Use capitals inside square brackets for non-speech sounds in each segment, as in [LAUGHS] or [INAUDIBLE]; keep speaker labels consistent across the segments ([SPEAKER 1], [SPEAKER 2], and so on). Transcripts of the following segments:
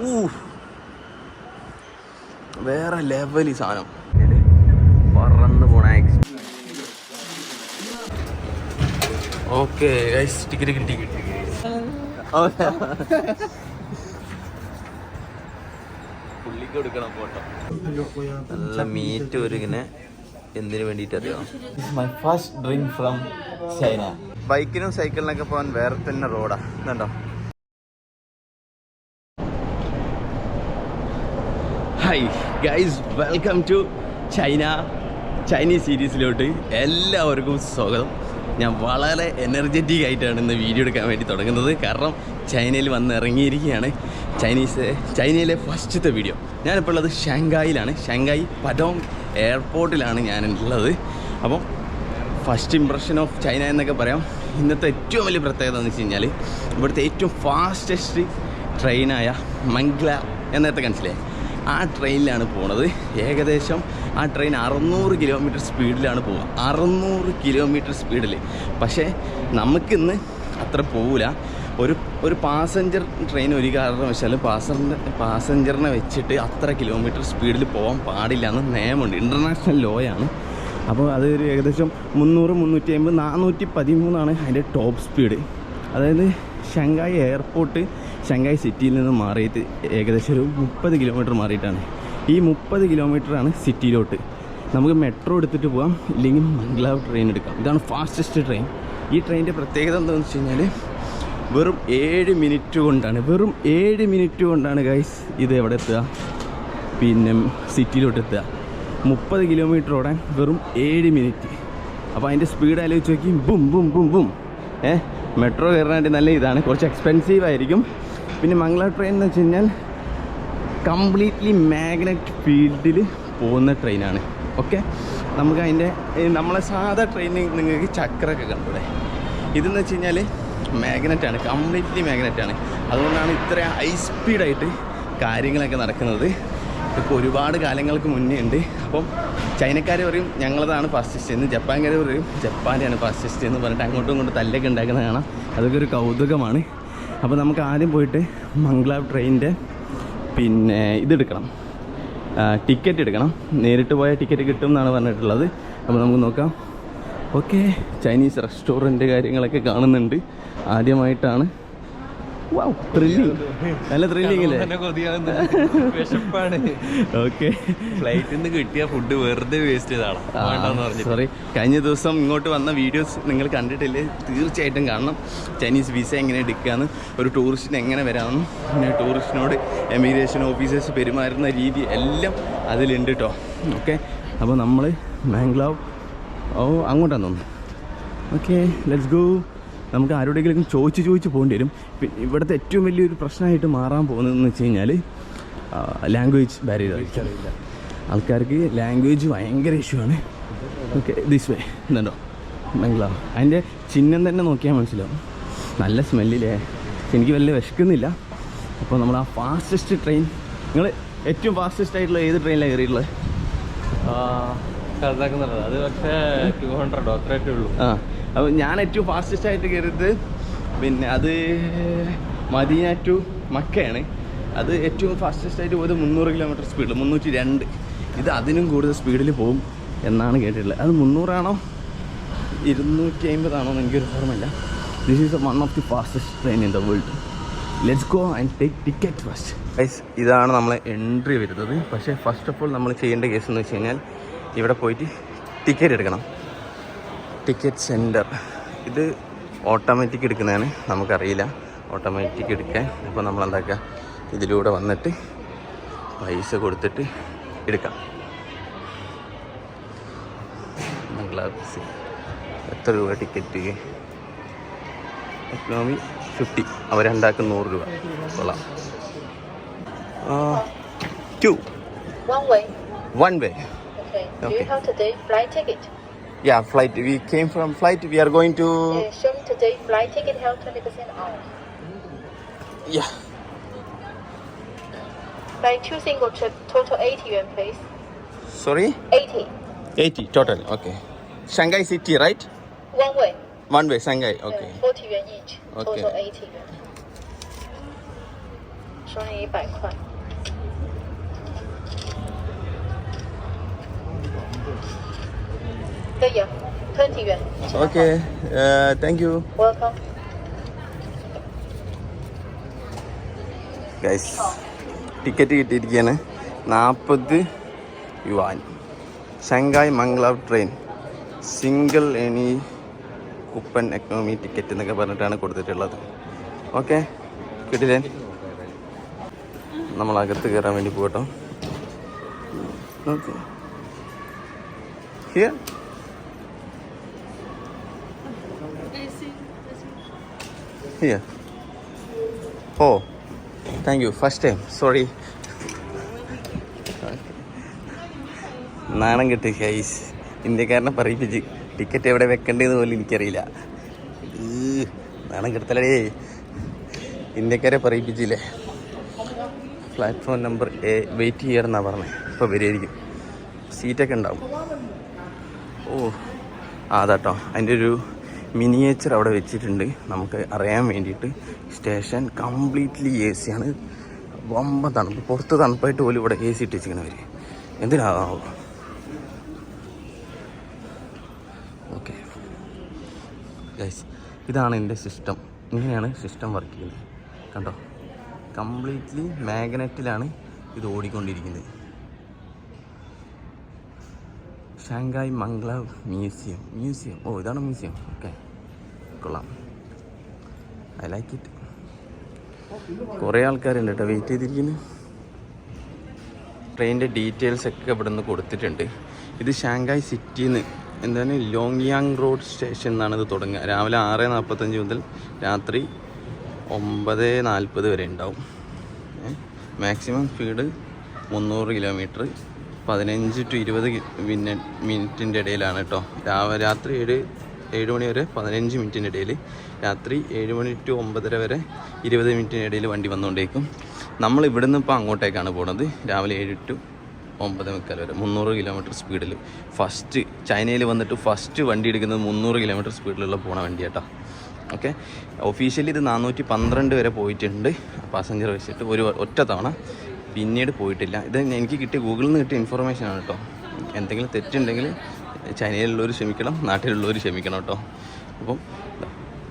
[SPEAKER 1] ഊ വേറെ ലെവൽ ഈ സാധനം. പറന്ന് പോണ ഓക്കെ ടിക്കറ്റ് കിട്ടി കിട്ടി പുള്ളിക്ക് കൊടുക്കണം ഫോട്ടോ. നല്ല മീറ്റ് ഒരുങ്ങനെ എന്തിനു വേണ്ടിയിട്ട് അറിയാം my first drink from China ബൈക്കിനും സൈക്കിളിനൊക്കെ പോകാൻ വേറെ തന്നെ റോഡാ ഇതുണ്ടോ? Hi guys welcome to China Chinese സീരീസിലോട്ട് എല്ലാവർക്കും സ്വാഗതം. ഞാൻ വളരെ എനർജറ്റിക് ആയിട്ടാണ് ഇന്ന് വീഡിയോ എടുക്കാൻ വേണ്ടി തുടങ്ങുന്നത്. കാരണം ചൈനയിൽ വന്ന് ഇറങ്ങിയിരിക്കുകയാണ് ചൈനീസ് ചൈനയിലെ ഫസ്റ്റത്തെ വീഡിയോ ഞാനിപ്പോൾ ഉള്ളത് ഷാങ്കായിലാണ്. ഷാങ്കായി പഡോങ് എയർപോർട്ടിലാണ് ഞാൻ ഉള്ളത് അപ്പം ഫസ്റ്റ് ഇമ്പ്രഷൻ ഓഫ് ചൈന എന്നൊക്കെ പറയാം. ഇന്നത്തെ ഏറ്റവും വലിയ പ്രത്യേകത എന്ന് വെച്ച് കഴിഞ്ഞാൽ ഇവിടുത്തെ ഏറ്റവും ഫാസ്റ്റസ്റ്റ് ട്രെയിനായ മംഗ്ല എന്നത്തെ മനസ്സിലായി ആ ട്രെയിനിലാണ് പോണത്. ഏകദേശം ആ ട്രെയിൻ അറുന്നൂറ് കിലോമീറ്റർ സ്പീഡിലാണ് പോവുക. അറുന്നൂറ് കിലോമീറ്റർ സ്പീഡിൽ പക്ഷേ നമുക്കിന്ന് അത്ര പോവില്ല ഒരു ഒരു പാസഞ്ചർ ട്രെയിൻ ഒരു കാരണവശാലും പാസഞ്ചർ പാസഞ്ചറിനെ വെച്ചിട്ട് അത്ര കിലോമീറ്റർ സ്പീഡിൽ പോകാൻ പാടില്ല എന്ന് നിയമമുണ്ട്. ഇന്റർനാഷണൽ ലോയാണ്. അപ്പോൾ അത് ഒരു ഏകദേശം മുന്നൂറ് മുന്നൂറ്റി അമ്പത് നാനൂറ്റി പതിമൂന്നാണ് അതിന്റെ ടോപ്പ് സ്പീഡ്. അതായത് ഷങ്കായ് എയർപോർട്ട് ഷങ്കായ് സിറ്റിയിൽ നിന്ന് മാറിയിട്ട് ഏകദേശം ഒരു മുപ്പത് കിലോമീറ്റർ മാറിയിട്ടാണ്. ഈ മുപ്പത് കിലോമീറ്ററാണ് സിറ്റിയിലോട്ട്. നമുക്ക് മെട്രോ എടുത്തിട്ട് പോകാം ഇല്ലെങ്കിൽ മംഗ്ലാവ് ട്രെയിൻ എടുക്കാം. ഇതാണ് ഫാസ്റ്റസ്റ്റ് ട്രെയിൻ ഈ ട്രെയിനിന്റെ പ്രത്യേകത എന്താണെന്ന് വെച്ച് കഴിഞ്ഞാൽ വെറും ഏഴ് മിനിറ്റ് കൊണ്ടാണ് വെറും ഏഴ് മിനിറ്റ് കൊണ്ടാണ് ഗൈസ് ഇത് എവിടെ എത്തുക? പിന്നെ സിറ്റിയിലോട്ട് എത്തുക. മുപ്പത് കിലോമീറ്റർ ഓടാൻ വെറും ഏഴ് മിനിറ്റ് അപ്പോൾ അതിന്റെ സ്പീഡ് ആലോചിച്ച് നോക്കി ബും ബും ബും ബും. ഏഹ് മെട്രോ കയറാനായിട്ട് നല്ല ഇതാണ്. കുറച്ച് എക്സ്പെൻസീവ് ആയിരിക്കും. പിന്നെ മംഗള ട്രെയിൻ എന്ന് വെച്ച് കഴിഞ്ഞാൽ കംപ്ലീറ്റ്ലി മാഗ്നറ്റ് ഫീൽഡിൽ പോകുന്ന ട്രെയിനാണ് ഓക്കെ നമുക്ക് അതിന്റെ നമ്മളെ സാധാ ട്രെയിനിൽ നിങ്ങൾക്ക് ചക്രമൊക്കെ കണ്ടൂടെ ഇതെന്ന് വെച്ച് കഴിഞ്ഞാൽ മാഗ്നറ്റാണ് കംപ്ലീറ്റ്ലി മാഗ്നറ്റാണ് അതുകൊണ്ടാണ് ഇത്ര ഹൈ സ്പീഡായിട്ട് കാര്യങ്ങളൊക്കെ നടക്കുന്നത്. ഇപ്പോൾ ഒരുപാട് കാലങ്ങൾക്ക് മുന്നേ ഉണ്ട്. അപ്പം ചൈനക്കാർ പറയും ഞങ്ങളതാണ് ഫാസ്റ്റസ്റ്റ് എന്ന് ജപ്പാൻകാർ പറയും ജപ്പാന്റെയാണ് ഫാസ്റ്റസ്റ്റ് എന്ന് പറഞ്ഞിട്ട് അങ്ങോട്ടും ഇങ്ങോട്ടും തല്ലൊക്കെ ഉണ്ടാക്കുന്നത് കാണാം. അതൊക്കെ ഒരു കൗതുകമാണ്. അപ്പോൾ നമുക്ക് ആദ്യം പോയിട്ട് മംഗ്ലാവ് ട്രെയിനിന്റെ പിന്നെ ഇതെടുക്കണം. ടിക്കറ്റ് എടുക്കണം. നേരിട്ട് പോയാൽ ടിക്കറ്റ് കിട്ടും എന്നാണ് പറഞ്ഞിട്ടുള്ളത്. അപ്പോൾ നമുക്ക് നോക്കാം. ഓക്കെ ചൈനീസ് റെസ്റ്റോറന്റ് കാര്യങ്ങളൊക്കെ കാണുന്നുണ്ട്. ആദ്യമായിട്ടാണ് ത്രില്ലിങ് നല്ല ത്രില്ലിങ് ഓക്കെ
[SPEAKER 2] ഫ്ലൈറ്റിൽ നിന്ന് കിട്ടിയ ഫുഡ് വെറുതെ വേസ്റ്റ് ചെയ്താണ്
[SPEAKER 1] സോറി കഴിഞ്ഞ ദിവസം ഇങ്ങോട്ട് വന്ന വീഡിയോസ് നിങ്ങൾ കണ്ടിട്ടില്ലേ? തീർച്ചയായിട്ടും കാണണം. ചൈനീസ് വിസ എങ്ങനെ എടുക്കാമെന്ന് ഒരു ടൂറിസ്റ്റിന് എങ്ങനെ വരാമെന്നും പിന്നെ ടൂറിസ്റ്റിനോട് എമിഗ്രേഷൻ ഓഫീസേഴ്സ് പെരുമാറുന്ന രീതി എല്ലാം അതിലുണ്ട് കേട്ടോ ഓക്കെ അപ്പോൾ നമ്മൾ മാംഗ്ലാവ് ഓ അങ്ങോട്ടാന്ന് തോന്നുന്നു ഓക്കെ ലെറ്റ്സ് ഗോ നമുക്ക് ആരോടെങ്കിലും ചോദിച്ച് ചോദിച്ച് പോകേണ്ടി വരും. പിന്നെ ഇവിടുത്തെ ഏറ്റവും വലിയൊരു പ്രശ്നമായിട്ട് മാറാൻ പോകുന്നതെന്ന് വെച്ച് കഴിഞ്ഞാൽ ലാംഗ്വേജ് ബാരിയർ ആൾക്കാർക്ക് ലാംഗ്വേജ് ഭയങ്കര ഇഷ്യൂ ആണ്. ഓക്കെ ദിസ് വേ എന്നുണ്ടോ ബംഗ്ലാവ് അതിന്റെ ചിഹ്നം തന്നെ നോക്കിയാൽ മനസ്സിലാവും. നല്ല സ്മെല്ലില്ലേ എനിക്ക് വലിയ വിശക്കുന്നില്ല. അപ്പോൾ നമ്മൾ ആ ഫാസ്റ്റസ്റ്റ് ട്രെയിൻ നിങ്ങൾ ഏറ്റവും ഫാസ്റ്റസ്റ്റ് ആയിട്ടുള്ള ഏത് ട്രെയിനിലാണ് കയറിയിട്ടുള്ളത്?
[SPEAKER 2] അത് പക്ഷേ ടു ഹൺഡ്രഡോ അത്രയൊക്കെ ഉള്ളൂ
[SPEAKER 1] ആ. അപ്പോൾ ഞാൻ ഏറ്റവും ഫാസ്റ്റസ്റ്റ് ആയിട്ട് കയറിയത് പിന്നെ അത് മദീന ടു മക്കയാണ്. അത് ഏറ്റവും ഫാസ്റ്റസ്റ്റ് ആയിട്ട് പോയത് മുന്നൂറ് കിലോമീറ്റർ സ്പീഡിൽ മുന്നൂറ്റി രണ്ട്. ഇത് അതിനും കൂടുതൽ സ്പീഡിൽ പോകും എന്നാണ് കേട്ടിട്ടുള്ളത്. അത് മുന്നൂറാണോ? ഇരുന്നൂറ്റി അമ്പതാണോ എന്ന് എനിക്കൊരു ഓർമ്മയില്ല. This is one of the fastest train in the world let's go and take ticket first guys ഇതാണ് നമ്മൾ എൻട്രി വരുന്നത്. പക്ഷേ ഫസ്റ്റ് ഓഫ് ഓൾ നമ്മൾ ചെയ്യേണ്ട കേസ് എന്ന് വെച്ച് കഴിഞ്ഞാൽ ഇവിടെ പോയിട്ട് ടിക്കറ്റ് എടുക്കണം. ടിക്കറ്റ് സെന്റർ ഇത് ഓട്ടോമാറ്റിക് എടുക്കുന്നതാണ്. നമുക്കറിയില്ല. ഓട്ടോമാറ്റിക് എടുക്കാൻ. അപ്പോൾ നമ്മൾ എന്താക്കുക ഇതിലൂടെ വന്നിട്ട് പൈസ കൊടുത്തിട്ട് എടുക്കാം. മംഗളാപുരത്ത് എത്ര രൂപ ടിക്കറ്റ് എക്കണോമി ഫിഫ്റ്റി അവർ രണ്ടാൾക്ക് നൂറ് രൂപ. കൊള്ളാം. Two.
[SPEAKER 3] One way Okay. Yeah, flight.
[SPEAKER 1] We came from flight. We are going to.
[SPEAKER 3] Uh, yeah, show me today flight ticket held 20% off.
[SPEAKER 1] Yeah.
[SPEAKER 3] Like two single trip, total 80 yuan, please.
[SPEAKER 1] Sorry?
[SPEAKER 3] 80.
[SPEAKER 1] 80 total, okay. Shanghai city, right?
[SPEAKER 3] One way.
[SPEAKER 1] One way, Shanghai,
[SPEAKER 3] uh,
[SPEAKER 1] okay.
[SPEAKER 3] 40 yuan each,
[SPEAKER 1] okay.
[SPEAKER 3] total 80 yuan. 收你一百块。可以啊，twenty 元。
[SPEAKER 1] okay thank you
[SPEAKER 3] Welcome。
[SPEAKER 1] guys ticket കിട്ടിയിരിക്കുകയാണ് നാൽപ്പത് yuan Shanghai maglev train single any coupon economy ticket എന്നൊക്കെ പറഞ്ഞിട്ടാണ് കൊടുത്തിട്ടുള്ളത് okay കിട്ടില്ലേ നമ്മൾ അകത്ത് കയറാൻ വേണ്ടി പോകട്ടോ okay here here oh thank you first time sorry നാണം കിട്ടി ഹൈസ് ഇന്ത്യക്കാരനെ പറയിപ്പിച്ച് ടിക്കറ്റ് എവിടെ വെക്കേണ്ടതെന്ന് പോലും എനിക്കറിയില്ല. നാണം കെടുത്തലേ ഇന്ത്യക്കാരെ പറയിപ്പിച്ചില്ലേ? പ്ലാറ്റ്ഫോം നമ്പർ എ വെയിറ്റ് ചെയ്യാറെന്നാണ് പറഞ്ഞത് ഇപ്പോൾ വരുമായിരിക്കും സീറ്റൊക്കെ ഉണ്ടാവും. ഓ ആ അതാട്ടോ. അതിന്റെ ഒരു മിനിയേച്ചർ അവിടെ വെച്ചിട്ടുണ്ട്. നമുക്ക് അറിയാൻ വേണ്ടിയിട്ട് സ്റ്റേഷൻ കംപ്ലീറ്റ്ലി എ സി ആണ്. വമ്പ തണുപ്പ്. പുറത്ത് തണുപ്പായിട്ട് പോലും ഇവിടെ എ സി ഇട്ടിച്ചിരിക്കണവർ എന്തിനാവോ ഓക്കെ ഇതാണ് എന്റെ സിസ്റ്റം ഇങ്ങനെയാണ് സിസ്റ്റം വർക്ക് ചെയ്യുന്നത്. കണ്ടോ? കംപ്ലീറ്റ്ലി മാഗ്നറ്റിലാണ് ഇത് ഓടിക്കൊണ്ടിരിക്കുന്നത്. Shanghai maglev museum. മ്യൂസിയം. ഓ ഇതാണ് മ്യൂസിയം. ഓക്കെ കൊള്ളാം. ഐ ലൈക്ക് ഇറ്റ് കുറേ ആൾക്കാരുണ്ട് കേട്ടോ. വെയിറ്റ് ചെയ്തിരിക്കുന്നു. ട്രെയിനിന്റെ ഡീറ്റെയിൽസ് ഒക്കെ ഇവിടെ നിന്ന് കൊടുത്തിട്ടുണ്ട്. ഇത് ഷാങ്കായ് സിറ്റിയിൽ നിന്ന് എന്താണ്? ലോങ്യാങ് റോഡ് സ്റ്റേഷൻ എന്നാണ് ഇത് തുടങ്ങുക രാവിലെ ആറ് നാൽപ്പത്തഞ്ച് മുതൽ രാത്രി ഒമ്പത് നാൽപ്പത് വരെ ഉണ്ടാവും. മാക്സിമം സ്പീഡ് മുന്നൂറ് കിലോമീറ്റർ പതിനഞ്ച് ടു ഇരുപത് മിനിറ്റ് മിനിറ്റിന്റെ ഇടയിലാണ് കേട്ടോ. രാവിലെ രാത്രി ഏഴ് ഏഴ് മണി വരെ പതിനഞ്ച് മിനിറ്റിന്റെ ഇടയിൽ രാത്രി ഏഴ് മണി ടു ഒമ്പതര വരെ ഇരുപത് മിനിറ്റിന്റെ ഇടയിൽ വണ്ടി വന്നുകൊണ്ടേക്കും. നമ്മൾ ഇവിടെ നിന്ന് ഇപ്പോൾ അങ്ങോട്ടേക്കാണ് പോകുന്നത് രാവിലെ ഏഴ് ടു ഒമ്പത് മുക്കാൽ വരെ മുന്നൂറ് കിലോമീറ്റർ സ്പീഡിൽ ഫസ്റ്റ് ചൈനയിൽ വന്നിട്ട് ഫസ്റ്റ് വണ്ടി എടുക്കുന്നത് മുന്നൂറ് കിലോമീറ്റർ സ്പീഡിലുള്ള പോണ വണ്ടി കേട്ടോ ഓക്കെ? ഒഫീഷ്യലി ഇത് നാനൂറ്റി പന്ത്രണ്ട് വരെ പോയിട്ടുണ്ട്. പാസഞ്ചർ വെച്ചിട്ട് ഒരു ഒറ്റ തവണ പിന്നീട് പോയിട്ടില്ല. ഇത് എനിക്ക് കിട്ടിയ ഗൂഗിളിൽ നിന്ന് കിട്ടിയ ഇൻഫർമേഷൻ ആണ് കേട്ടോ എന്തെങ്കിലും തെറ്റുണ്ടെങ്കിൽ ചൈനയിലുള്ളവർ ക്ഷമിക്കണം നാട്ടിലുള്ളവർ ക്ഷമിക്കണം കേട്ടോ. അപ്പം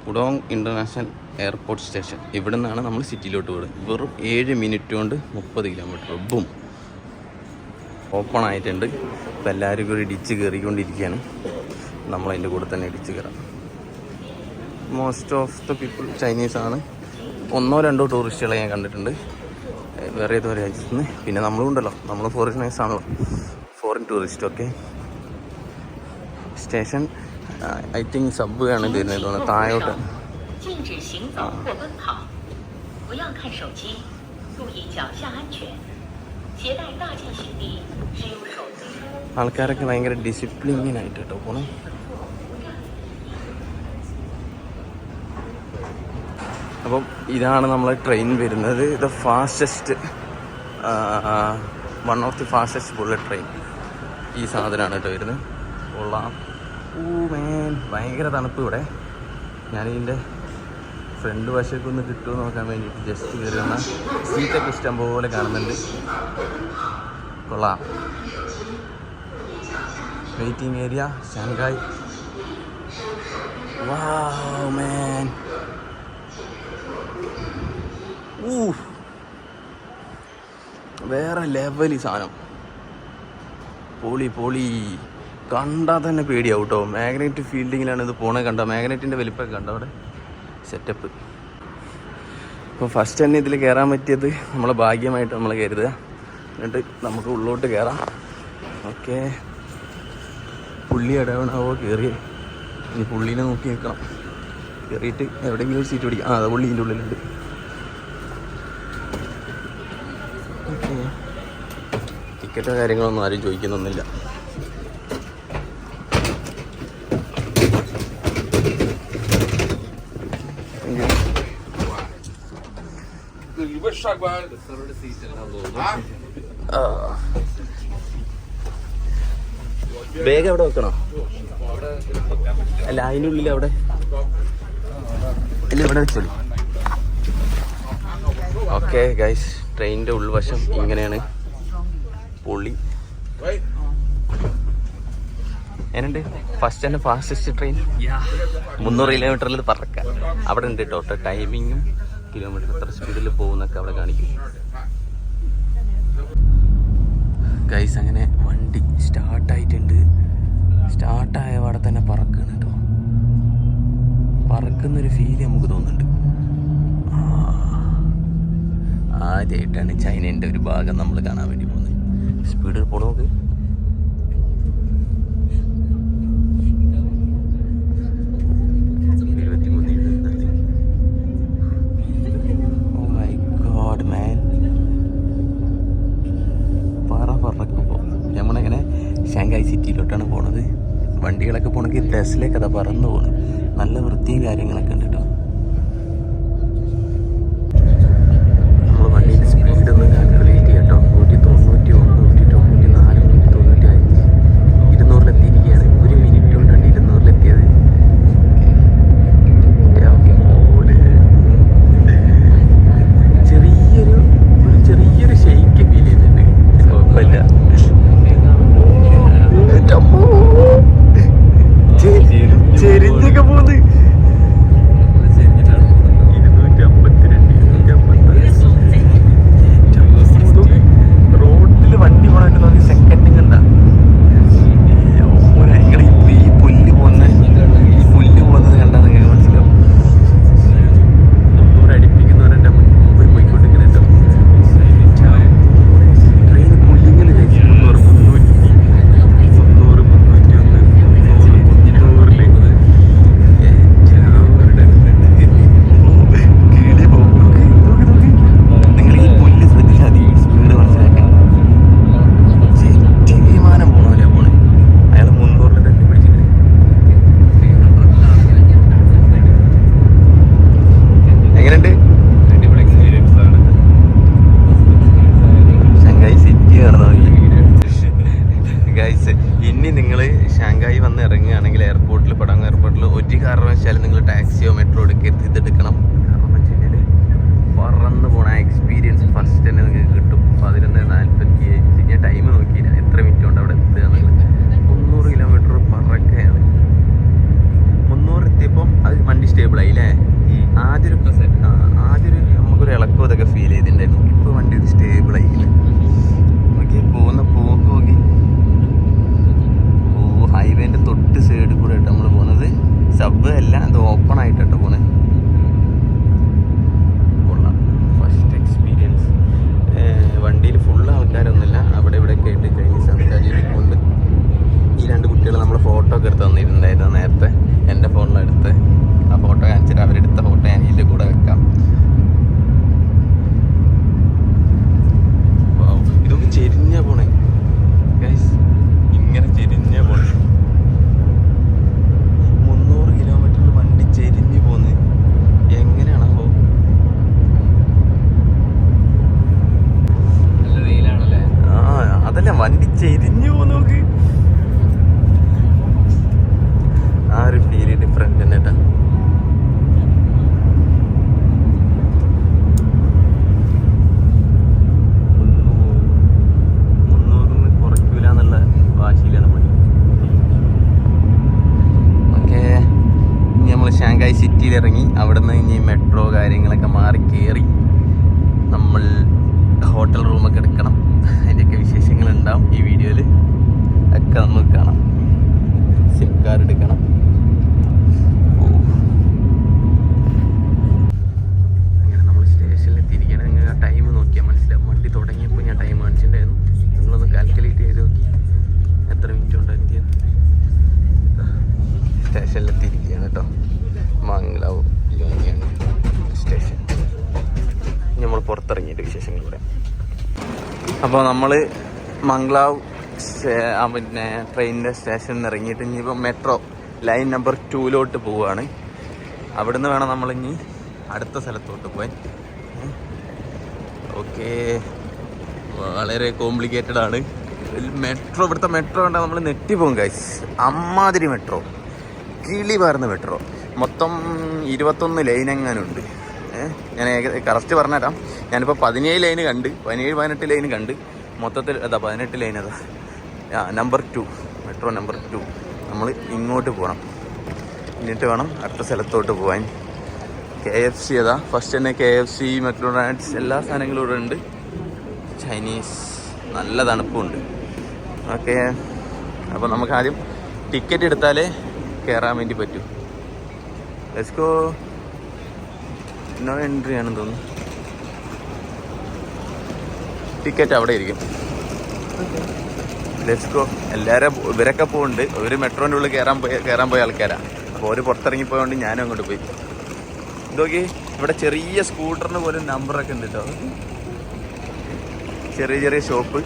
[SPEAKER 1] ഉഡോങ് ഇന്റർനാഷണൽ എയർപോർട്ട് സ്റ്റേഷൻ ഇവിടെ നിന്നാണ് നമ്മൾ സിറ്റിയിലോട്ട് വിടുന്നത് വെറും ഏഴ് മിനിറ്റ് കൊണ്ട് മുപ്പത് കിലോമീറ്റർ. ബും. ഓപ്പൺ ആയിട്ടുണ്ട് ഇപ്പം എല്ലാവരും കൂടി ഇടിച്ച് കയറിക്കൊണ്ടിരിക്കുകയാണ്. നമ്മളതിന്റെ കൂടെ തന്നെ ഇടിച്ച് കയറാം. മോസ്റ്റ് ഓഫ് ദ പീപ്പിൾ ചൈനീസാണ് ഒന്നോ രണ്ടോ ടൂറിസ്റ്റുകളെ ഞാൻ കണ്ടിട്ടുണ്ട്. വേറെ ഏതോ രാജ്യത്ത് നിന്ന് പിന്നെ നമ്മളും ഉണ്ടല്ലോ. നമ്മൾ ഫോറിനേഴ്സാണല്ലോ ഫോറിൻ ടൂറിസ്റ്റ് ഒക്കെ സ്റ്റേഷൻ ഐ തിങ്ക് സബ് ആണ് വരുന്നത് താഴോട്ട്. ആൾക്കാരൊക്കെ ഭയങ്കര ഡിസിപ്ലിനായിട്ട് കേട്ടോ പോണേ. അപ്പം ഇതാണ് നമ്മളെ ട്രെയിൻ വരുന്നത്. The fastest one of the fastest bullet train ഈ സാധനമാണ് കേട്ടോ വരുന്നത്. കൊള്ളാം. ഓ മേൻ ഭയങ്കര തണുപ്പ് ഇവിടെ. ഞാനിതിന്റെ ഫ്രണ്ട് വശമൊക്കെ ഒന്ന് കിട്ടുമോ നോക്കാൻ വേണ്ടിയിട്ട് ജസ്റ്റ് കയറി വന്ന സീറ്റൊക്കെ ഇഷ്ടം പോലെ കാണുന്നുണ്ട്. കൊള്ളാം. Waiting area Shanghai wow man വേറെ ലെവൽ സാധനം. പോളി പൊളി. കണ്ടാൽ തന്നെ പേടിയാവും കേട്ടോ. മാഗ്നറ്റ് ഫീൽഡിങ്ങിലാണ് ഇത് പോണേ കണ്ടോ? മാഗ്നറ്റിന്റെ വലിപ്പമൊക്കെ കണ്ടോ അവിടെ? സെറ്റപ്പ് അപ്പോൾ ഫസ്റ്റ് തന്നെ ഇതിൽ കയറാൻ പറ്റിയത് നമ്മളെ ഭാഗ്യമായിട്ട് നമ്മൾ കരുതുക. എന്നിട്ട് നമുക്ക് ഉള്ളോട്ട് കയറാം ഓക്കെ. പുള്ളി ഇടവണാവോ കയറി ഇനി പുള്ളീനെ നോക്കി നിൽക്കണം. കയറിയിട്ട് എവിടെയെങ്കിലും സീറ്റ് പിടിക്കാം. ആ അതെ പുള്ളി ഇതിന്റെ ഉള്ളിലുണ്ട്. ടിക്കറ്റോ കാര്യങ്ങളൊന്നും ആരും ചോദിക്കുന്നൊന്നുമില്ല. ബാഗ് എവിടെ വെക്കണോ? അല്ല അതിനുള്ളിൽ അവിടെ അല്ല ഇവിടെ വെച്ചോളൂ. ഓക്കെ ഗൈസ് ട്രെയിനിന്റെ ഉൾവശം ഇങ്ങനെയാണ്. പൊളി. എന്നുണ്ട് ഫസ്റ്റ് ആൻഡ് ഫാസ്റ്റസ്റ്റ് ട്രെയിൻ മുന്നൂറ് കിലോമീറ്ററിൽ പറക്കാം. അവിടെ ഉണ്ട് കേട്ടോ ടൈമിങ്ങും കിലോമീറ്റർ എത്ര സ്പീഡിൽ പോകുന്നൊക്കെ അവിടെ കാണിക്കും. ഗൈസ് അങ്ങനെ വണ്ടി സ്റ്റാർട്ടായിട്ടുണ്ട് സ്റ്റാർട്ടായ അവിടെ തന്നെ പറക്കുകയാണ് കേട്ടോ. പറക്കുന്നൊരു ഫീൽ നമുക്ക് തോന്നുന്നുണ്ട്. ആദ്യമായിട്ടാണ് ചൈനേന്റെ ഒരു ഭാഗം നമ്മൾ കാണാൻ വേണ്ടി പോകുന്നത്. സ്പീഡിൽ പോണോക്ക് വണ്ടികളൊക്കെ പോകണമെങ്കിൽ ടെസ്റ്റിലേക്ക് പറന്നു പോകണം നല്ല വൃത്തിയും കാര്യങ്ങളൊക്കെ ഉണ്ട് കേട്ടോ വിശേഷങ്ങളിലൂടെ. അപ്പോൾ നമ്മൾ മംഗ്ലാവ് പിന്നെ ട്രെയിനിന്റെ സ്റ്റേഷനിൽ നിന്ന് ഇറങ്ങിയിട്ട് ഇനിയിപ്പോൾ മെട്രോ ലൈൻ നമ്പർ ടുവിലോട്ട് പോവുകയാണ് അവിടുന്ന് വേണം നമ്മളിനി അടുത്ത സ്ഥലത്തോട്ട് പോയി ഓക്കെ. വളരെ കോംപ്ലിക്കേറ്റഡ് ആണ്. മെട്രോ ഇവിടുത്തെ മെട്രോ കണ്ടാൽ നമ്മൾ നെട്ടിപ്പോകും ഗൈസ് അമ്മാതിരി മെട്രോ. കിളി പാർന്ന മെട്രോ. മൊത്തം ഇരുപത്തൊന്ന് ലൈൻ എങ്ങാനുണ്ട്. ഞാൻ കറക്റ്റ് പറഞ്ഞുതരാം. ഞാനിപ്പോൾ പതിനേഴ് ലൈന് കണ്ട് പതിനേഴ് പതിനെട്ട് ലൈന് കണ്ട് മൊത്തത്തിൽ അതാ പതിനെട്ട് ലൈൻ അതാ. ആ number two metro number two നമ്മൾ ഇങ്ങോട്ട് പോകണം എന്നിട്ട് വേണം അടുത്ത സ്ഥലത്തോട്ട് പോകാൻ കെ എഫ് സി അതാ. ഫസ്റ്റ് തന്നെ കെ എഫ് സി മെക്ഡൊണാൾഡ്സ് എല്ലാ സാധനങ്ങളും ഇവിടെ ഉണ്ട്. ചൈനീസ് നല്ല തണുപ്പുണ്ട്. ഓക്കെ. അപ്പോൾ നമുക്ക് ആദ്യം ടിക്കറ്റ് എടുത്താലേ കയറാൻ വേണ്ടി പറ്റൂ. ലെസ്കോ നോ എൻട്രി ആണെന്ന് തോന്നുന്നു. ടിക്കറ്റ് അവിടെ ഇരിക്കും. ലെസ്കോ എല്ലാവരും ഇവരൊക്കെ പോകുന്നുണ്ട് ഒരു മെട്രോന്റെ ഉള്ളിൽ കയറാൻ പോയ കയറാൻ പോയ ആൾക്കാരാണ് അപ്പോൾ അവർ പുറത്തിറങ്ങി പോയതുകൊണ്ട് ഞാനും അങ്ങോട്ട് പോയി. ഇതൊക്കെ ഇവിടെ ചെറിയ സ്കൂട്ടറിന് പോലും നമ്പറൊക്കെ ഉണ്ട് കേട്ടോ ചെറിയ ചെറിയ ഷോപ്പ്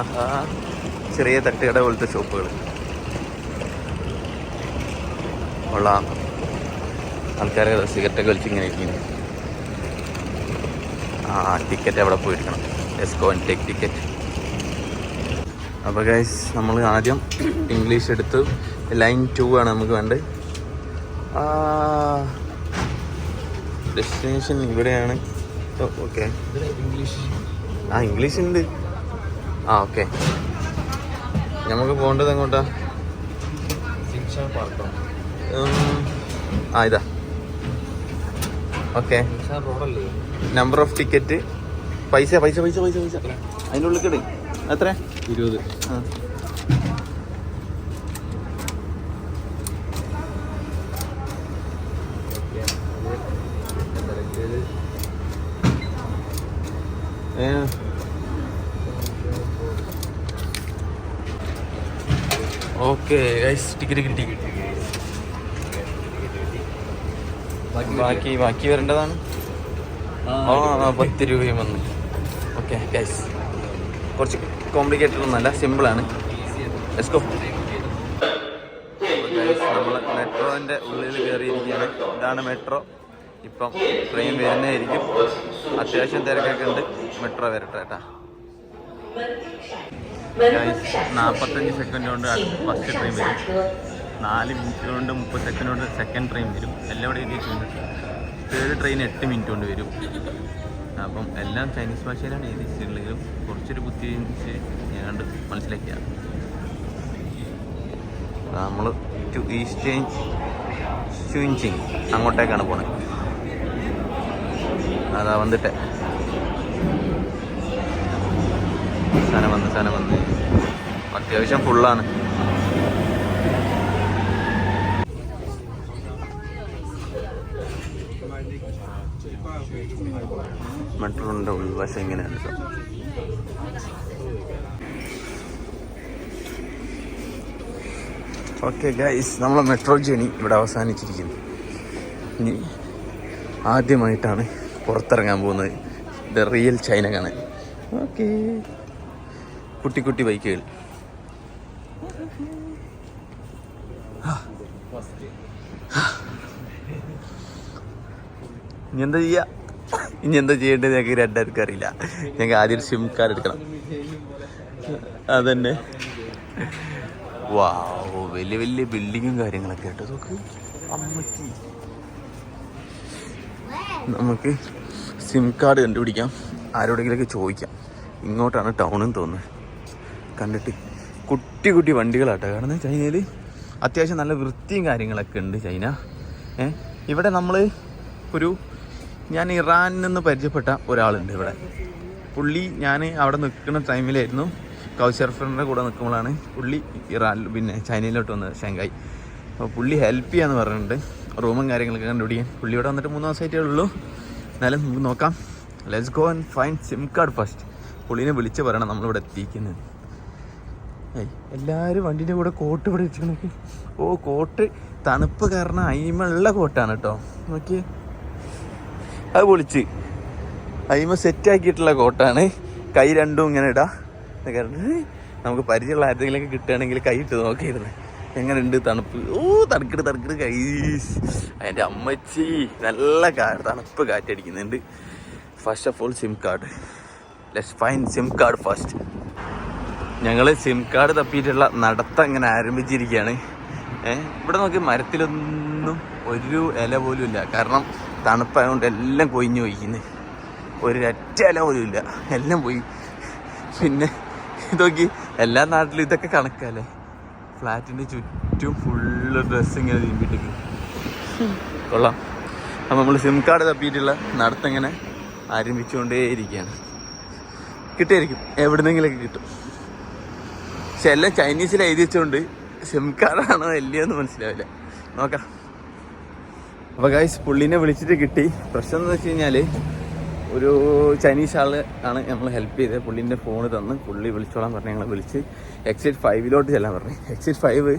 [SPEAKER 1] ആഹാ. ചെറിയ തട്ടുകട പോലത്തെ ഷോപ്പുകൾ കൊള്ളാം. ആൾക്കാരെ സിഗരറ്റൊക്കെ വലിച്ച് ഇങ്ങനെ ഇരിക്കുന്നു. ആ ടിക്കറ്റ് അവിടെ പോയിരിക്കണം? എസ്കോ ആൻഡ് ടേക്ക് ടിക്കറ്റ് അപ്പോൾ ഗൈസ് നമ്മൾ ആദ്യം ഇംഗ്ലീഷ് എടുത്ത് ലൈൻ ടു ആണ് നമുക്ക് വേണ്ടത്. ഡെസ്റ്റിനേഷൻ ഇവിടെയാണ്. ഓക്കെ ആ ഇംഗ്ലീഷ് ഉണ്ട്. ആ ഓക്കെ നമുക്ക് പോകേണ്ടത് എങ്ങോട്ടാ? ആ ഇതാ. ഓക്കെ. നമ്പർ ഓഫ് ടിക്കറ്റ് പൈസ പൈസ പൈസ പൈസ പൈസ. അതിന്റെ ഉള്ളിൽ കിട് എത്ര
[SPEAKER 2] ഇരുപത്.
[SPEAKER 1] ഓക്കെ ടിക്കറ്റ് ടിക്കറ്റ് കിട്ടി ബാക്കി ബാക്കി വരേണ്ടതാണ്. ആ പത്ത് രൂപയും വന്നു. ഓക്കെ ഗൈസ് കുറച്ച് കോംപ്ലിക്കേറ്റഡ് ഒന്നല്ല സിമ്പിളാണ് ലെറ്റ്സ് നമ്മൾ മെട്രോന്റെ ഉള്ളിൽ കയറിയിരിക്കുകയാണ് ഇതാണ് മെട്രോ. ഇപ്പം ട്രെയിൻ വരുന്നതായിരിക്കും. അത്യാവശ്യം തിരക്കൊക്കെ ഉണ്ട്. മെട്രോ വരട്ടെ കേട്ടാ. നാൽപ്പത്തഞ്ച് സെക്കൻഡ് കൊണ്ട് ഫസ്റ്റ് ട്രെയിൻ വരും. നാല് മിനിറ്റ് കൊണ്ട് മുപ്പത് സെക്കൻഡ് കൊണ്ട് സെക്കൻഡ് ട്രെയിൻ വരും. എല്ലാം ഇവിടെ എഴുതിയിട്ടുണ്ട്. തേർഡ് ട്രെയിൻ എട്ട് മിനിറ്റ് കൊണ്ട് വരും. അപ്പം എല്ലാം ചൈനീസ് ഭാഷയിലാണ് എഴുതിയിട്ടുള്ളതെങ്കിലും കുറച്ചൊരു ബുദ്ധി ഞാൻ കണ്ട് മനസ്സിലാക്കിയ. നമ്മൾ ടു ഈസ്റ്റേൺ ചുഞ്ചിങ് അങ്ങോട്ടേക്കാണ് പോണത് അതാ വന്നിട്ട്. സാധനം വന്ന് സാധനം വന്ന്. അത്യാവശ്യം ഫുള്ളാണ് മെട്രോന്റെ ഉൾവശം ഇങ്ങനെയാണ് കേട്ടോ ഓക്കെ ഗൈസ് നമ്മളെ മെട്രോ ജേണി ഇവിടെ അവസാനിച്ചിരിക്കുന്നു. ഇനി ആദ്യമായിട്ടാണ് പുറത്തിറങ്ങാൻ പോകുന്നത്. ദ റിയൽ ചൈന കാണാൻ. ഓക്കെ കുട്ടി കുട്ടി ബൈക്കുകൾ. ഇനി എന്താ ചെയ്യാ? ഇനി എന്താ ചെയ്യേണ്ടത് ഞങ്ങൾക്ക് രണ്ടാർക്കും അറിയില്ല. ഞങ്ങൾക്ക് ആദ്യം സിം കാർഡ് എടുക്കണം. അതന്നെ. വാവ് വലിയ വലിയ ബിൽഡിങ്ങും കാര്യങ്ങളൊക്കെ കേട്ടോ നോക്ക്. അമ്മച്ചി. നമുക്ക് സിം കാർഡ് കണ്ടുപിടിക്കാം. ആരോടെങ്കിലൊക്കെ ചോദിക്കാം. ഇങ്ങോട്ടാണ് ടൗണെന്ന് തോന്നുന്നത്. കണ്ടിട്ട് കുട്ടി കുട്ടി വണ്ടികളാട്ടോ കാരണം ചൈനയിൽ അത്യാവശ്യം നല്ല വൃത്തിയും കാര്യങ്ങളൊക്കെ ഉണ്ട് ചൈന. ഇവിടെ നമ്മൾ ഒരു ഞാൻ ഇറാനിൽ നിന്ന് പരിചയപ്പെട്ട ഒരാളുണ്ട് ഇവിടെ. പുള്ളി ഞാൻ അവിടെ നിൽക്കുന്ന ടൈമിലായിരുന്നു കൗശർ ഫ്രണ്ടിന്റെ കൂടെ നിൽക്കുമ്പോഴാണ് പുള്ളി ഇറാനിൽ പിന്നെ ചൈനയിലോട്ട് വന്നത് ഷാങ്കായി അപ്പോൾ പുള്ളി ഹെൽപ്പ് ചെയ്യാന്ന് പറഞ്ഞിട്ടുണ്ട്. റൂമും കാര്യങ്ങളൊക്കെ കണ്ടുപിടിക്കാൻ. പുള്ളി ഇവിടെ വന്നിട്ട് മൂന്ന് ദിവസമായിട്ടേ ഉള്ളൂ. എന്നാലും നമുക്ക് നോക്കാം. Let's go and find SIM card first പുള്ളീനെ വിളിച്ച് പറയണം നമ്മളിവിടെ എത്തിക്കുന്നത്. എല്ലാവരും വണ്ടീന്റെ കൂടെ കോട്ട് ഇവിടെ വെച്ചിട്ടുണ്ടെങ്കിൽ ഓ കോട്ട് തണുപ്പ് കാരണം അയിമുള്ള കോട്ടാണ് കേട്ടോ. നോക്കിയേ. അത് പൊളിച്ച്. അതിമ സെറ്റ് ആക്കിയിട്ടുള്ള കോട്ടാണ്. കൈ രണ്ടും ഇങ്ങനെ ഇടാ. നമുക്ക് പരിചയമുള്ള ആരെങ്കിലൊക്കെ കിട്ടുകയാണെങ്കിൽ കൈ ഇട്ട് നോക്കിയിരുന്നു. എങ്ങനെയുണ്ട് തണുപ്പ്? ഓ തണുക്കിട്ട് തണുക്കിട്ട് കൈ അതിന്റെ അമ്മച്ചി. നല്ല തണുപ്പ് കാറ്റടിക്കുന്നുണ്ട്. First of all SIM card let's find SIM card first ഞങ്ങൾ സിം കാർഡ് തപ്പിയിട്ടുള്ള നടത്തം ഇങ്ങനെ ആരംഭിച്ചിരിക്കുകയാണ്. ഇവിടെ നോക്കി മരത്തിലൊന്നും ഒരു ഇല പോലും ഇല്ല. കാരണം തണുപ്പായതുകൊണ്ട് എല്ലാം കൊയിഞ്ഞു പോയിക്കുന്നത് ഒരു ഒറ്റ ഇല പോലും ഇല്ല. എല്ലാം പോയി. പിന്നെ ഇതൊക്കെ എല്ലാ നാട്ടിലും ഇതൊക്കെ കണക്കല്ലേ? ഫ്ലാറ്റിന്റെ ചുറ്റും ഫുള്ള് ഡ്രസ്സ് ഇങ്ങനെ തിരുമ്പിട്ടേക്ക് കൊള്ളാം. അപ്പം നമ്മൾ സിം കാർഡ് തപ്പിയിട്ടുള്ള നടത്തങ്ങനെ ആരംഭിച്ചുകൊണ്ടേയിരിക്കുകയാണ്. കിട്ടിയായിരിക്കും. എവിടുന്നെങ്കിലൊക്കെ കിട്ടും. പക്ഷെ എല്ലാം ചൈനീസിൽ എഴുതി വെച്ചുകൊണ്ട് സിം കാർഡാണോ അല്ലയോ എന്ന് മനസ്സിലാവില്ല. നോക്കാം. അപ്പോൾ ഗൈസ് പുള്ളിനെ വിളിച്ചിട്ട് കിട്ടി. പ്രശ്നം എന്ന് വെച്ച് കഴിഞ്ഞാൽ ഒരു ചൈനീസ് ആൾ ആണ് നമ്മൾ ഹെൽപ്പ് ചെയ്തത്. പുള്ളിന്റെ ഫോൺ തന്ന് പുള്ളി വിളിച്ചോളാൻ പറഞ്ഞ് ഞങ്ങൾ വിളിച്ച് എക്സിറ്റ് ഫൈവിലോട്ട് ചെല്ലാൻ പറഞ്ഞു. എക്സിറ്റ് ഫൈവ്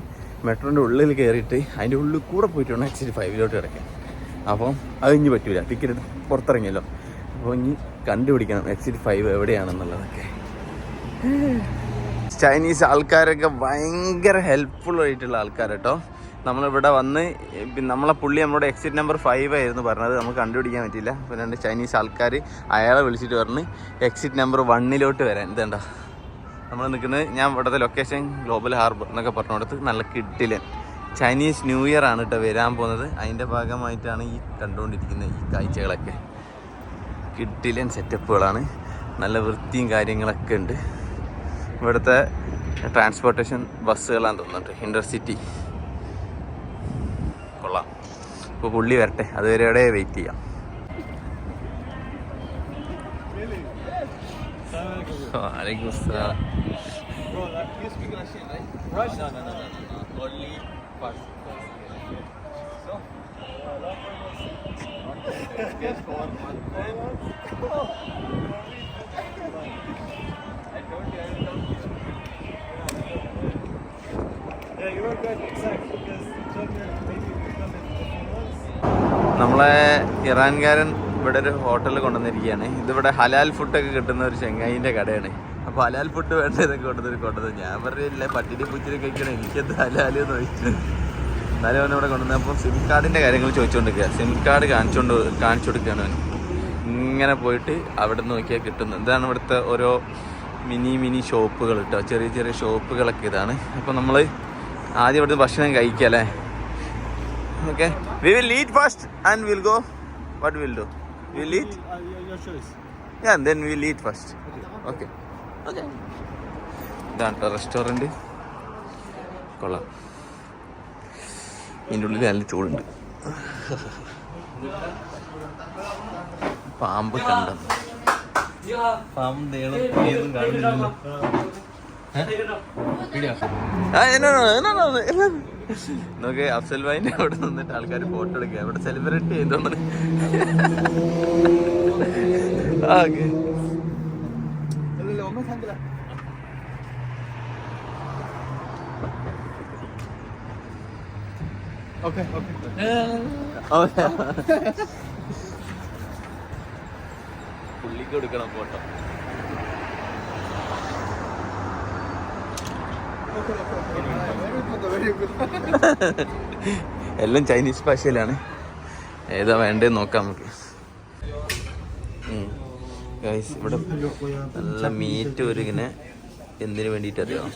[SPEAKER 1] മെട്രോന്റെ ഉള്ളിൽ കയറിയിട്ട് അതിന്റെ ഉള്ളിൽ കൂടെ പോയിട്ട് വേണം എക്സിറ്റ് ഫൈവിലോട്ട് കിടക്കാൻ അപ്പം അത് ഇനി പറ്റൂല. ടിക്കറ്റ് പുറത്തിറങ്ങിയല്ലോ. അപ്പോൾ ഇനി കണ്ടുപിടിക്കണം എക്സിറ്റ് ഫൈവ് എവിടെയാണെന്നുള്ളതൊക്കെ. ചൈനീസ് ആൾക്കാരൊക്കെ ഭയങ്കര ഹെൽപ്ഫുൾ ആയിട്ടുള്ള ആൾക്കാർ കേട്ടോ നമ്മളിവിടെ വന്ന് പിന്നെ നമ്മളെ പുള്ളി നമ്മുടെ എക്സിറ്റ് നമ്പർ ഫൈവ് ആയിരുന്നു പറഞ്ഞത്. നമുക്ക് കണ്ടുപിടിക്കാൻ പറ്റിയില്ല. പിന്നെ രണ്ട് ചൈനീസ് ആൾക്കാർ അയാളെ വിളിച്ചിട്ട് പറഞ്ഞ് എക്സിറ്റ് നമ്പർ വണ്ണിലോട്ട് വരാൻ. ഇതേണ്ട നമ്മൾ നിൽക്കുന്നത് ഞാൻ ഇവിടുത്തെ ലൊക്കേഷൻ ഗ്ലോബൽ ഹാർബർ എന്നൊക്കെ പറഞ്ഞിടത്ത് നല്ല കിട്ടിലൻ ചൈനീസ് ന്യൂ ഇയർ ആണ് കേട്ടോ വരാൻ പോകുന്നത്. അതിന്റെ ഭാഗമായിട്ടാണ് ഈ കണ്ടുകൊണ്ടിരിക്കുന്ന ഈ കാഴ്ചകളൊക്കെ. കിട്ടിലൻ സെറ്റപ്പുകളാണ് നല്ല വൃത്തിയും കാര്യങ്ങളൊക്കെ ഉണ്ട്. ഇവിടുത്തെ ട്രാൻസ്പോർട്ടേഷൻ ബസ്സുകളാണ് തോന്നുന്നുണ്ട്. ഇന്റർസിറ്റി ഇപ്പോൾ പുള്ളി വരട്ടെ അതുവരെ അവിടെ വെയിറ്റ് ചെയ്യാം വലൈക്കും അസ്സലാം
[SPEAKER 4] Yeah, you were good, exactly, because the joker maybe
[SPEAKER 1] നമ്മളെ ഇറാൻകാരൻ ഇവിടെ ഒരു ഹോട്ടലിൽ കൊണ്ടുവന്നിരിക്കുകയാണ്. ഇതിവിടെ ഹലാൽ ഫുഡൊക്കെ കിട്ടുന്ന ഒരു ചെങ്ങായിന്റെ കടയാണ്. അപ്പോൾ ഹലാൽ ഫുഡ് വേണ്ട ഇതൊക്കെ കൊണ്ടുവന്ന് കൊണ്ടുവന്നത് ഞാൻ പറഞ്ഞില്ല പട്ടിനെ പൂച്ചിനെ കഴിക്കണം എനിക്കെന്ത് ഹലാൽ എന്ന് ചോദിച്ചു. എന്നാലും അവൻ ഇവിടെ കൊണ്ടുവന്നപ്പോൾ സിം കാർഡിന്റെ കാര്യങ്ങൾ ചോദിച്ചുകൊണ്ടിരിക്കുക സിം കാർഡ് കാണിച്ചുകൊണ്ട് കാണിച്ചു കൊടുക്കുകയാണ് അവൻ ഇങ്ങനെ പോയിട്ട് അവിടെ നോക്കിയാൽ കിട്ടുന്നത്. ഇതാണ് ഇവിടുത്തെ ഓരോ മിനി മിനി ഷോപ്പുകൾ കേട്ടോ. ചെറിയ ചെറിയ ഷോപ്പുകളൊക്കെ ഇതാണ്. അപ്പോൾ നമ്മൾ ആദ്യം ഇവിടുത്തെ ഭക്ഷണം കഴിക്കുക അല്ലേ? Okay. We will eat first and we'll go. What we'll do? We'll eat?
[SPEAKER 4] Uh, your, your choice.
[SPEAKER 1] Yeah, and then we'll eat first. Okay. Okay. ഇതാണ് റെസ്റ്റോറന്റ് കൊള്ളാം ഇതിന്റെ ഉള്ളിൽ നല്ല ചൂടുണ്ട് പാമ്പ് കണ്ടം പാമ്പ് നീളം കാണുന്നില്ലല്ലോ നോക്ക് അഫ്സൽ ഭായിന്റെ അവിടെ നിന്നിട്ട് ആൾക്കാർ ഫോട്ടോ എടുക്കുക. അവിടെ സെലിബ്രേറ്റ് ചെയ്തോണ്ട് ഓക്കെ. പുള്ളിക്ക് കൊടുക്കണം photo
[SPEAKER 4] Very good, very good. [LAUGHS]
[SPEAKER 1] എല്ലാം ചൈനീസ് ഭാഷയിലാണ്. ഏതാ വേണ്ടത് നോക്കാം നമുക്ക്. ഗൈസ് ഇവിടെ നല്ല മീറ്റ് ഒരു ഇങ്ങനെ എന്തിനു വേണ്ടിയിട്ട് അറിയാം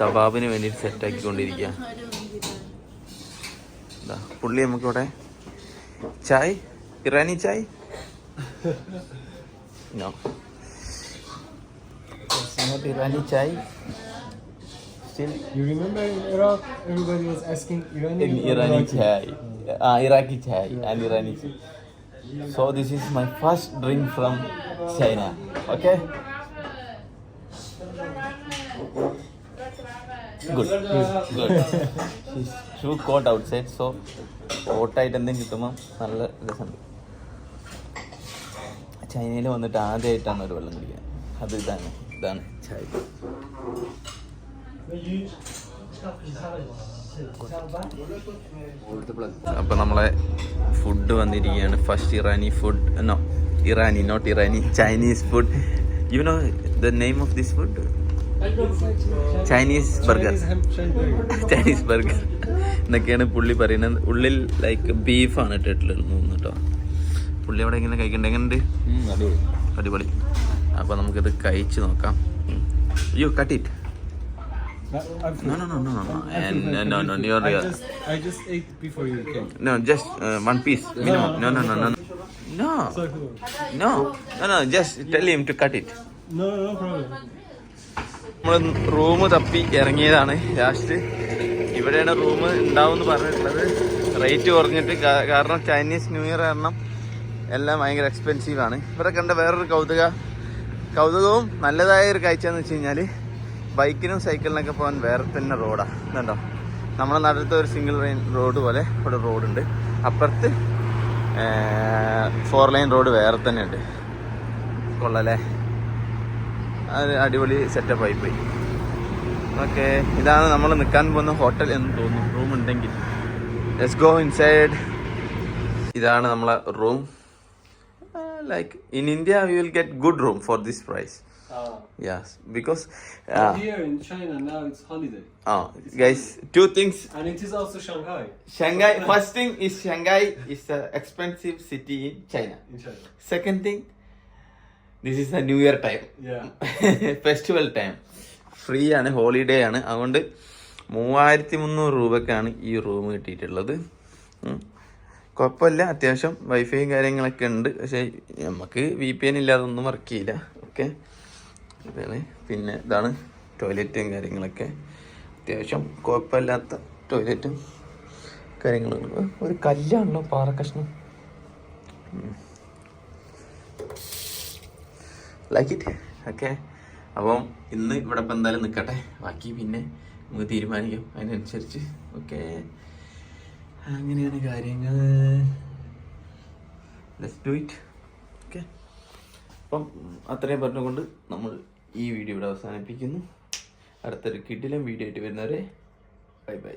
[SPEAKER 1] കബാബിന് വേണ്ടിയിട്ട് സെറ്റാക്കിക്കൊണ്ടിരിക്കുക പുള്ളി നമുക്കിവിടെ chai? Irani chai? [LAUGHS] No not Irani chai. Still.
[SPEAKER 4] You remember in Iraq, everybody was asking Iranian
[SPEAKER 1] in
[SPEAKER 4] Iranian
[SPEAKER 1] Irani
[SPEAKER 4] Iraqi?
[SPEAKER 1] chai, uh, Iraqi chai and Irani chai. So this is my first drink from China. Okay. Good. Good. Shoe coat outside so കോട്ടായിട്ട് എന്തെങ്കിലും കിട്ടുമ്പോൾ നല്ല രസമുണ്ട് ചൈനയിൽ വന്നിട്ട് ആദ്യമായിട്ടാണ് ഒരു വെള്ളം കുടിക്കുക അത് ഇതാണ് ഇതാണ് ചായ അപ്പൊ നമ്മളെ ഫുഡ് വന്നിരിക്കുകയാണ്. First Irani food no Irani not Irani Chinese food you know the name of this food Chinese burger
[SPEAKER 4] Chinese ham burger.
[SPEAKER 1] Chinese burger എന്നൊക്കെയാണ് പുള്ളി പറയുന്നത്. ഉള്ളിൽ ലൈക്ക് ബീഫാണ് ഇട്ടിട്ടുള്ളത് തോന്നുന്നു കേട്ടോ പുള്ളി അവിടെ ഇങ്ങനെ കഴിക്കണ്ട? എങ്ങനെയുണ്ട്? അടിപൊളി. അപ്പോൾ നമുക്കിത് കഴിച്ച് നോക്കാം. അയ്യോ
[SPEAKER 4] cut it.
[SPEAKER 2] No, no, no, no, no, no. And, no, no,
[SPEAKER 4] no,
[SPEAKER 2] you're.
[SPEAKER 4] I just, I just ate before you came.
[SPEAKER 2] no, just uh, one piece. Minimum. No, no, no, no, no. No, no, no, no. Just tell him to cut it.
[SPEAKER 4] No, no problem.
[SPEAKER 1] നമ്മൾ room തപ്പി ഇറങ്ങിയതാണ് last ഇവിടെയാണ് room ഉണ്ടാവും എന്ന് പറഞ്ഞിട്ടുള്ളത് rate കുറഞ്ഞിട്ട് കാരണം Chinese new year കാരണം എല്ലാം ഭയങ്കര എക്സ്പെൻസീവ് ആണ് ഇവിടെ കണ്ട വേറൊരു കൗതുക കൗതുകവും നല്ലതായ ഒരു കാഴ്ച എന്ന് വെച്ച് കഴിഞ്ഞാൽ ബൈക്കിനും സൈക്കിളിനൊക്കെ പോകാൻ വേറെ തന്നെ റോഡാണ് ഇതുണ്ടോ? നമ്മുടെ നാട്ടിലത്തെ ഒരു സിംഗിൾ ലൈൻ റോഡ് പോലെ ഇവിടെ റോഡുണ്ട്. അപ്പുറത്ത് ഫോർ ലൈൻ റോഡ് വേറെ തന്നെ ഉണ്ട് കൊള്ളല്ലേ? അത് അടിപൊളി സെറ്റപ്പ് ആയി പോയി. ഓക്കെ ഇതാണ് നമ്മൾ നിൽക്കാൻ പോകുന്ന ഹോട്ടൽ എന്ന് തോന്നുന്നു. റൂം ഉണ്ടെങ്കിൽ ലെറ്റ്സ് ഗോ ഇൻസൈഡ് ഇതാണ് നമ്മളെ room like in India we will get good room for this price
[SPEAKER 4] Ah.
[SPEAKER 1] Yes because
[SPEAKER 4] Here in China now it's holiday.
[SPEAKER 1] Ah guys two things
[SPEAKER 4] And it is also Shanghai
[SPEAKER 1] Shanghai first thing is Shanghai is a expensive city in China
[SPEAKER 4] in China.
[SPEAKER 1] Second thing this is a new year time
[SPEAKER 4] Yeah.
[SPEAKER 1] Festival time free ആണ് holiday ആണ് അതുകൊണ്ട് മൂവായിരത്തി മുന്നൂറ് രൂപക്കാണ് ഈ room കിട്ടിയിട്ടുള്ളത് ഉം. കുഴപ്പമില്ല. അത്യാവശ്യം വൈഫൈയും കാര്യങ്ങളൊക്കെ ഉണ്ട്. പക്ഷേ നമുക്ക് വി പി എൻ ഇല്ലാതെ ഒന്നും വർക്ക് ചെയ്യില്ല. ഓക്കെ ഇതാണ് പിന്നെ ഇതാണ് ടോയ്ലറ്റും കാര്യങ്ങളൊക്കെ. അത്യാവശ്യം കുഴപ്പമില്ലാത്ത ടോയ്ലറ്റും കാര്യങ്ങളും. ഒരു കല്ലാണല്ലോ പാറക്കഷ്ണം ലൈക്ക് ഇറ്റ് ഓക്കെ അപ്പം ഇന്ന് ഇവിടെ ഇപ്പം എന്തായാലും നിൽക്കട്ടെ. ബാക്കി പിന്നെ നമുക്ക് തീരുമാനിക്കാം. അതിനനുസരിച്ച്. ഓക്കെ അങ്ങനെയാണ് കാര്യങ്ങൾ ലെറ്റ്സ് ഡു ഇറ്റ് ഓക്കെ അപ്പം അത്രയും പറഞ്ഞുകൊണ്ട് നമ്മൾ ഈ വീഡിയോ ഇവിടെ അവസാനിപ്പിക്കുന്നു. അടുത്തൊരു കിട്ടിലും വീഡിയോ ആയിട്ട് വരുന്നവരെ ബൈ ബൈ